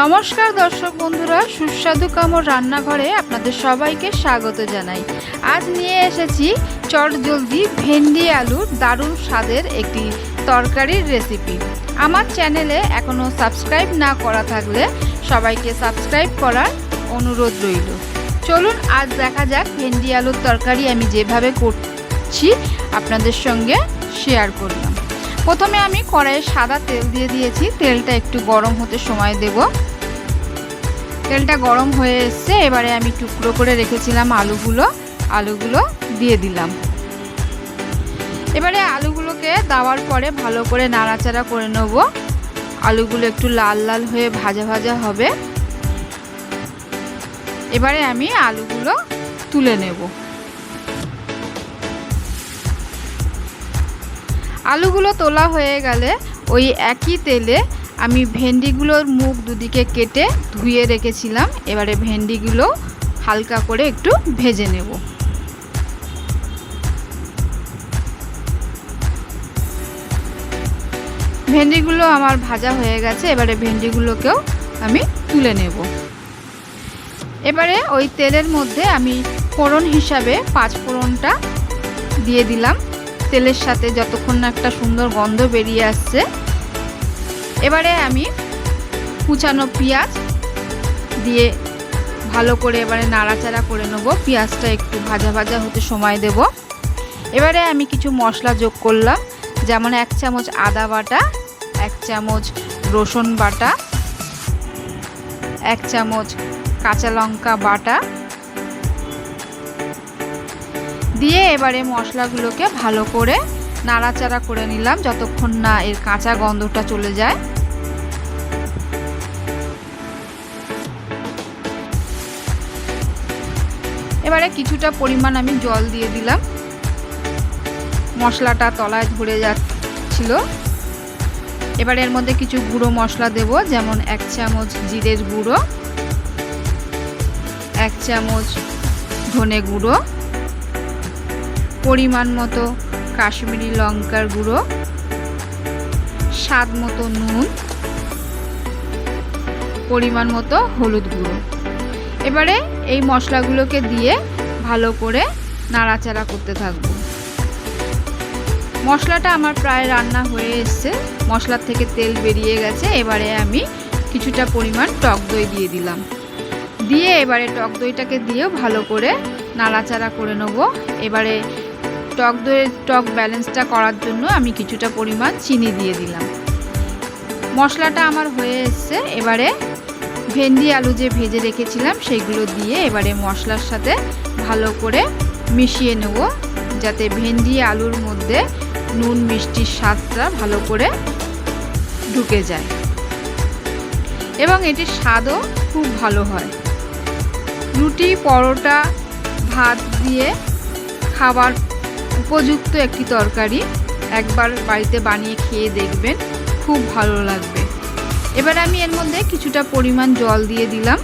নমস্কার দর্শক বন্ধুরা, সুস্বাদু কামড় রান্নাঘরে আপনাদের সবাইকে স্বাগত জানাই। আজ নিয়ে এসেছি চটজলদি ভেন্ডি আলুর দারুণ স্বাদের একটি তরকারির রেসিপি আমার চ্যানেলে এখনও সাবস্ক্রাইব না করা থাকলে সবাইকে সাবস্ক্রাইব করার অনুরোধ রইল। চলুন, আজ দেখা যাক ভেন্ডি আলুর তরকারি আমি যেভাবে করছি আপনাদের সঙ্গে শেয়ার করলাম। প্রথমে আমি কড়াইয়ে সাদা তেল দিয়ে দিয়েছি। তেলটা একটু গরম হতে সময় দেব। তেলটা গরম হয়ে এসছে, এবারে আমি টুকরো করে রেখেছিলাম আলুগুলো। আলুগুলো দিয়ে দিলাম। এবারে আলুগুলোকে দেওয়ার পরে ভালো করে নাড়াচাড়া করে নেব। আলুগুলো একটু লাল লাল হয়ে ভাজা ভাজা হবে। এবারে আমি আলুগুলো তুলে নেব। আলুগুলো তোলা হয়ে গেলে ওই একই তেলে আমি ভেন্ডিগুলোর মুখ দুদিকে কেটে ধুয়ে রেখেছিলাম। এবারে ভেন্ডিগুলো হালকা করে একটু ভেজে নেব। ভেন্ডিগুলো আমার ভাজা হয়ে গেছে, এবারে ভেন্ডিগুলোকেও আমি তুলে নেব। এবারে ওই তেলের মধ্যে আমি ফোড়ন হিসাবে পাঁচ ফোড়নটা দিয়ে দিলাম। তেলের সাথে যতক্ষণ না একটা সুন্দর গন্ধ বেরিয়ে আসছে। এবারে আমি কুচানো পেঁয়াজ দিয়ে ভালো করে এবারে নাড়াচাড়া করে নেব। পেঁয়াজটা একটু ভাজা ভাজা হতে সময় দেব। এবারে আমি কিছু মশলা যোগ করলাম, যেমন এক চামচ আদা বাটা, এক চামচ রসুন বাটা, এক চামচ কাঁচা লঙ্কা বাটা দিয়ে এবারে মশলাগুলোকে ভালো করে নাড়াচাড়া করে নিলাম যতক্ষণ না এর কাঁচা গন্ধটা চলে যায়। এবারে কিছুটা পরিমাণ আমি জল দিয়ে দিলাম। মশলাটা তলায় ধরে যাচ্ছিল। এবারে এর মধ্যে কিছু গুঁড়ো মশলা দেব, যেমন এক চামচ জিরের গুঁড়ো, এক চামচ ধনে গুঁড়ো পরিমাণ মতো কাশ্মীরি লঙ্কার গুঁড়ো, স্বাদ মতো নুন, পরিমাণ মতো হলুদ গুঁড়ো। এবারে এই মশলাগুলোকে দিয়ে ভালো করে নাড়াচাড়া করতে থাকব। মশলাটা আমার প্রায় রান্না হয়ে এসছে। মশলার থেকে তেল বেরিয়ে গেছে। এবারে আমি কিছুটা পরিমাণ টক দই দিয়ে দিলাম। দিয়ে এবারে টক দইটাকে দিয়েও ভালো করে নাড়াচাড়া করে নেব। এবারে টক দইয়ের টক ব্যালেন্সটা করার জন্য আমি কিছুটা পরিমাণ চিনি দিয়ে দিলাম। মশলাটা আমার হয়ে এসছে। এবারে ভেন্ডি আলু যে ভেজে রেখেছিলাম সেইগুলো দিয়ে এবারে মশলার সাথে ভালো করে মিশিয়ে নেব, যাতে ভেন্ডি আলুর মধ্যে নুন মিষ্টির স্বাদটা ভালো করে ঢুকে যায়। এবং এটির স্বাদও খুব ভালো হয়। রুটি, পরোটা, ভাত দিয়ে খাবার উপযুক্ত একটি তরকারি একবার বাড়িতে বানিয়ে খেয়ে দেখবেন, খুব ভালো লাগবে। এবার আমি এর মধ্যে কিছুটা পরিমাণ জল দিয়ে দিলাম।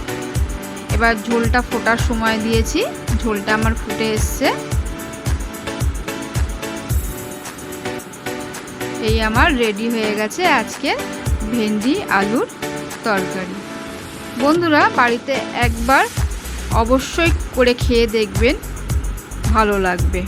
এবার ঝোলটা ফোটার সময় দিয়েছি, ঝোলটা আমার ফুটে এসছে। এই আমার রেডি হয়ে গেছে আজকে ভেন্ডি আলুর তরকারি। বন্ধুরা, বাড়িতে একবার অবশ্যই করে খেয়ে দেখবেন, ভালো লাগবে।